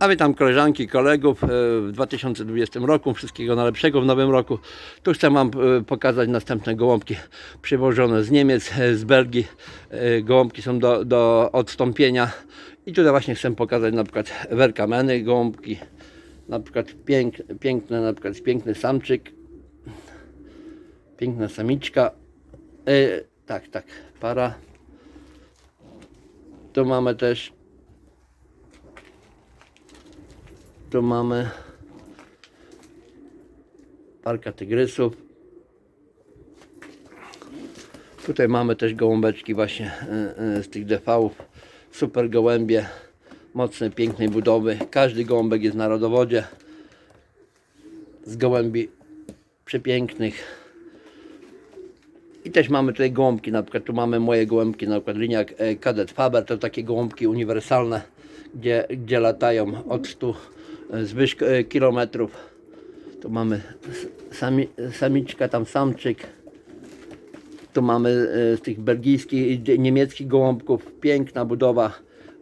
A witam koleżanki, kolegów e, w 2020 roku. Wszystkiego najlepszego w nowym roku. Tu chcę Wam e, pokazać następne gołąbki przywożone z Niemiec, e, z Belgii. Gołąbki są do, do odstąpienia. I tutaj właśnie chcę pokazać na przykład werkameny gołąbki. Na przykład pięk, piękne, na przykład piękny samczyk. Piękna samiczka. E, tak, tak, para. Tu mamy też Tu mamy parka tygrysów. Tutaj mamy też gołąbeczki właśnie y, y, z tych DV-ów. Super gołębie, mocne, pięknej budowy. Każdy gołąbek jest na rodowodzie. Z gołębi przepięknych. I też mamy tutaj gołąbki, na przykład tu mamy moje gołąbki, na przykład linia e, Cadet Faber, to takie gołąbki uniwersalne, gdzie, gdzie latają od 100 zwyż e, kilometrów. Tu mamy sami, samiczka, tam samczyk. Tu mamy e, z tych belgijskich, i niemieckich gołąbków, piękna budowa.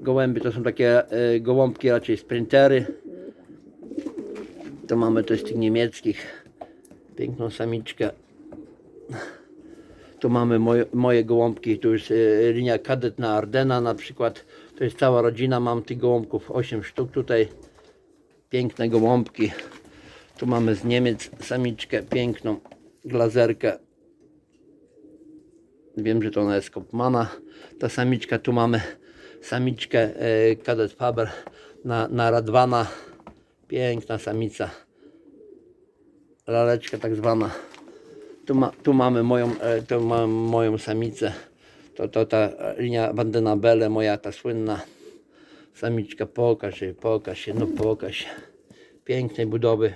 Gołębie to są takie e, gołąbki raczej sprintery. Tu mamy też tych niemieckich, piękną samiczkę. Tu mamy moje, moje gołąbki, tu jest linia kadet na Ardena na przykład. To jest cała rodzina, mam tych gołąbków 8 sztuk tutaj. Piękne gołąbki. Tu mamy z Niemiec samiczkę, piękną glazerkę. Wiem, że to ona jest Kopmana. Ta samiczka, tu mamy samiczkę e, kadet Faber na, na Radwana. Piękna samica. Laleczka tak zwana. Tu, ma, tu mamy moją, e, tu moją samicę. To, to ta linia Bandena Belle, moja ta słynna samiczka. Pokaż się, pokaż się, no pokaż się. Pięknej budowy.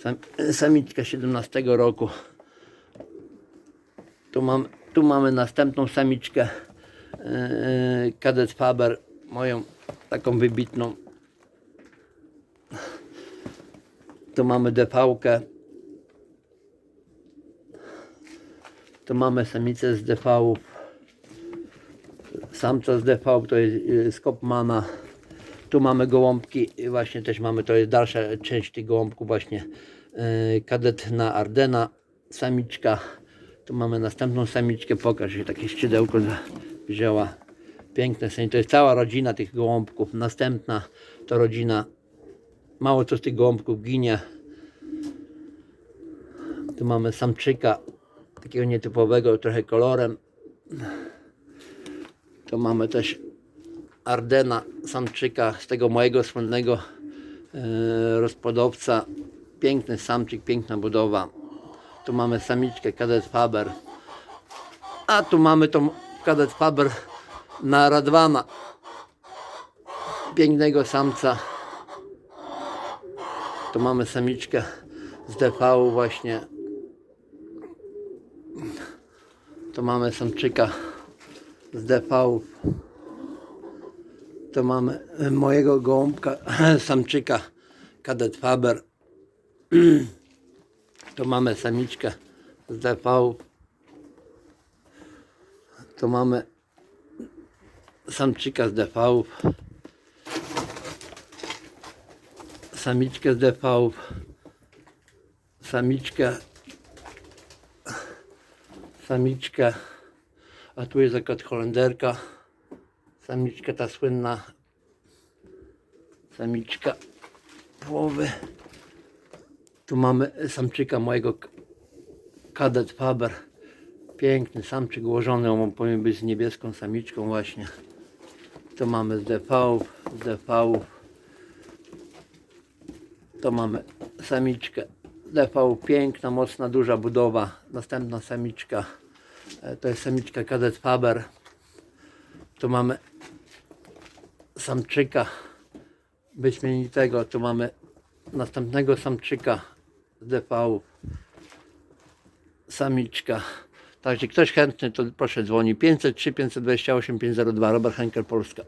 Sam, samiczka 17 roku. Tu, mam, tu mamy następną samiczkę. Yy, Kadet Faber, moją taką wybitną. Tu mamy DV-kę. Tu mamy samicę z DV-ów. Samca z DV to jest y, z Kopmana. Tu mamy gołąbki, właśnie też mamy, to jest dalsza część tych gołąbków właśnie. y, Kadet na Ardena, samiczka. Tu mamy następną samiczkę, pokaż się, takie szczydełko wzięła. Piękne to jest cała rodzina tych gołąbków. Następna to rodzina, mało co z tych gołąbków ginie. Tu mamy samczyka, takiego nietypowego, trochę kolorem. Tu mamy też Ardena, samczyka z tego mojego słynnego e, rozpodowca. Piękny samczyk, piękna budowa. Tu mamy samiczkę Kadet Faber. A tu mamy tą Kadet Faber na Radwana. Pięknego samca. Tu mamy samiczkę z DV właśnie. Tu mamy samczyka z DV. To mamy e, mojego gołąbka, samczyka, kadet Faber. To mamy samiczkę z DV. To mamy samczyka z DV. Samiczkę z DV. Samiczkę. Samiczkę. A tu jest jakaś holenderka. Samiczka ta słynna. Samiczka połowy. Tu mamy samczyka mojego kadet Faber. Piękny samczyk ułożony, on powinien być z niebieską samiczką właśnie. Tu mamy z DV, z DV. To mamy samiczkę DV, piękna, mocna, duża budowa. Następna samiczka, to jest samiczka kadet Faber. Tu mamy samczyka wyśmienitego. Tu mamy następnego samczyka z DV. Samiczka. Także ktoś chętny, to proszę dzwoni 503 528 502 Robert Henkel Polska.